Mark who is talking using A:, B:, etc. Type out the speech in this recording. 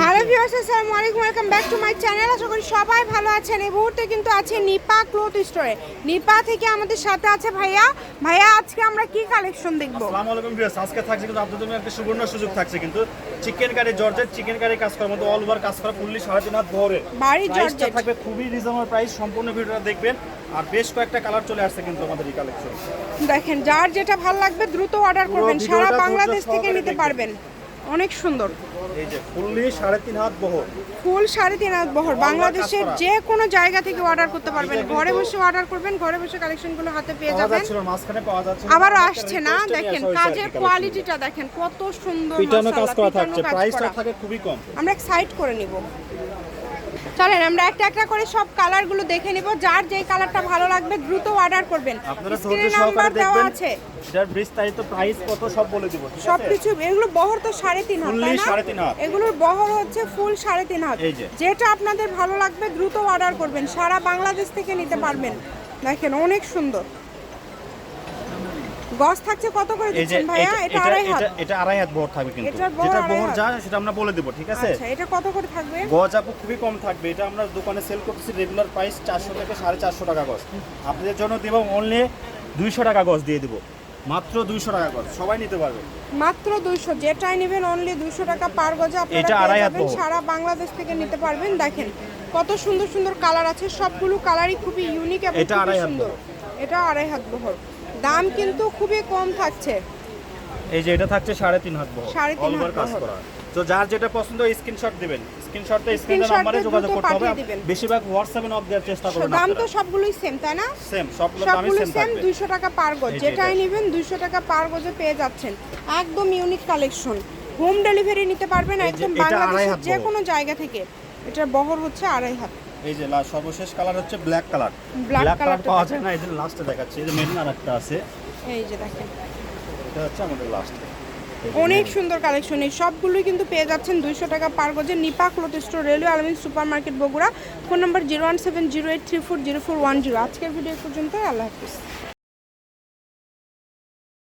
A: Hello viewers আসসালামু আলাইকুম welcome back to my channel. আশা করি সবাই ভালো আছেন। এই মুহূর্তে কিন্তু আছে নিপা ক্লোথ স্টোরে। নিপা থেকে আমাদের সাথে আছে ভাইয়া। ভাইয়া আজকে আমরা কি কালেকশন দেখব?
B: আসসালামু আলাইকুম ভিউয়ার্স আজকে থাকছে কিন্তু আপনাদের জন্য একটা সুবর্ণ সুযোগ থাকছে কিন্তু chicken curry georgette chicken curry কাজ করার মতো অল ওভার কাজ করা ফুললি সাড়ে তিন হাত ভরে
A: বাড়ি জর্জেট।
B: থাকবে খুবই রিজনেবল প্রাইস সম্পূর্ণ ভিডিওটা দেখবেন। আর বেশ কয়েকটা কালার চলে আসছে কিন্তু আমাদের এই কালেকশন
A: দেখেন যার যেটা ভালো লাগবে দ্রুত অর্ডার করবেন। সারা বাংলাদেশ থেকে নিতে পারবেন। অনেক সুন্দর।
B: এই যে ফুললি সাড়ে তিন হাত বহর।
A: ফুল সাড়ে তিন হাত বহর। বাংলাদেশের যে কোনো জায়গা থেকে অর্ডার করতে পারবেন। ঘরে বসে অর্ডার করবেন ঘরে বসে কালেকশনগুলো হাতে পেয়ে যাবেন। আবারও আসছে না? দেখেন কাজের কোয়ালিটিটা দেখেন কত সুন্দর
B: পিটানো কাজ করা থাকছে। প্রাইসটা থাকে খুবই কম।
A: আমরা সাইড করে নিব। চলেন আমরা একটা একটা করে সব কালারগুলো দেখে নিব। যার যেই কালারটা ভালো লাগবে দ্রুত অর্ডার করবেন।
B: আপনারা
A: স্ক্রিনে নাম্বার দেওয়া
B: দেখবেন
A: আছে।
B: এটার বিস্তারিত প্রাইস কত সব বলে দিব ঠিক আছে?
A: সবকিছু এগুলো বহর তো সাড়ে তিন হাত তাই না? এগুলোর বহর হচ্ছে ফুল সাড়ে তিন হাত। যেটা আপনাদের ভালো লাগবে দ্রুত অর্ডার করবেন। সারা বাংলাদেশ থেকে নিতে পারবেন। দেখেন অনেক সুন্দর। গজ থাকছে কত করে দিচ্ছেন ভাইয়া?
B: এটা-
A: আড়াই হাত।
B: এটা আড়াই হাত বহর থাকবে কিন্তু। যেটা বহর যা সেটা আমরা বলে দেবো ঠিক আছে?
A: আচ্ছা এটা কত করে থাকবে?
B: গজ আপু খুবই কম থাকবে। এটা আমরা দোকানে সেল করতেছি রেগুলার প্রাইস চারশো থেকে সাড়ে চারশো টাকা গজ। আপনাদের জন্য দেবো অনলি দুইশো টাকা গজ দিয়ে দেবো। মাত্র দুইশো টাকা গজ। সবাই নিতে পারবে।
A: মাত্র দুইশো। যেটাই নেবেন অনলি দুইশো টাকা পার গজে আপনারা। সারা বাংলাদেশ থেকে নিতে পারবেন। দেখেন কত সুন্দর সুন্দর কালার আছে। সবগুলো কালারই খুবই ইউনিক এবং
B: এটা আড়াই হাত।
A: এটা আড়াই হাত বহর। দাম কিন্তু খুবই কম থাকছে।
B: এই যে এটা থাকছে সাড়ে তিন হাত বহর
A: সাড়ে তিন হাত
B: কাজ করা। তো যার যেটা পছন্দ স্ক্রিনশট দিবেন। স্ক্রিনশটটা স্ক্রিনের নাম্বারে যোগাযোগ করতে হবে। বেশিরভাগ হোয়াটসঅ্যাপে নক দেওয়ার চেষ্টা করবেন
A: দাম তো সবগুলোই সেম তাই না?
B: সেম সবগুলো দামই সেম থাকবে।
A: দুইশো টাকা পার গজ। যেটাই
B: এটা।
A: নেবেন দুইশো টাকা পার গজে পেয়ে যাচ্ছেন। একদম ইউনিক কালেকশন হোম ডেলিভারি নিতে পারবেন একদম
B: এটা
A: বাংলাদেশের যে কোনো জায়গা থেকে। এটার বহর হচ্ছে আড়াই হাত।
B: এই যে লাস্ট সর্বশেষ কালার হচ্ছে ব্ল্যাক কালার ব্ল্যাক কালার পাওয়া যায় না এই যে লাস্টে দেখাচ্ছি এই যে মেরুন আর একটা আছে।
A: এই যে দেখেন।
B: এটা হচ্ছে আমাদের লাস্ট
A: অনেক সুন্দর কালেকশন এই সবগুলোই কিন্তু পেয়ে যাচ্ছেন দুইশো টাকা পার গজে Nipa cloth store railway Alamin super market Bogura. Phone number zero one seven zero eight three four zero four one zero আজকের ভিডিও পর্যন্ত আল্লাহ হাফিজ।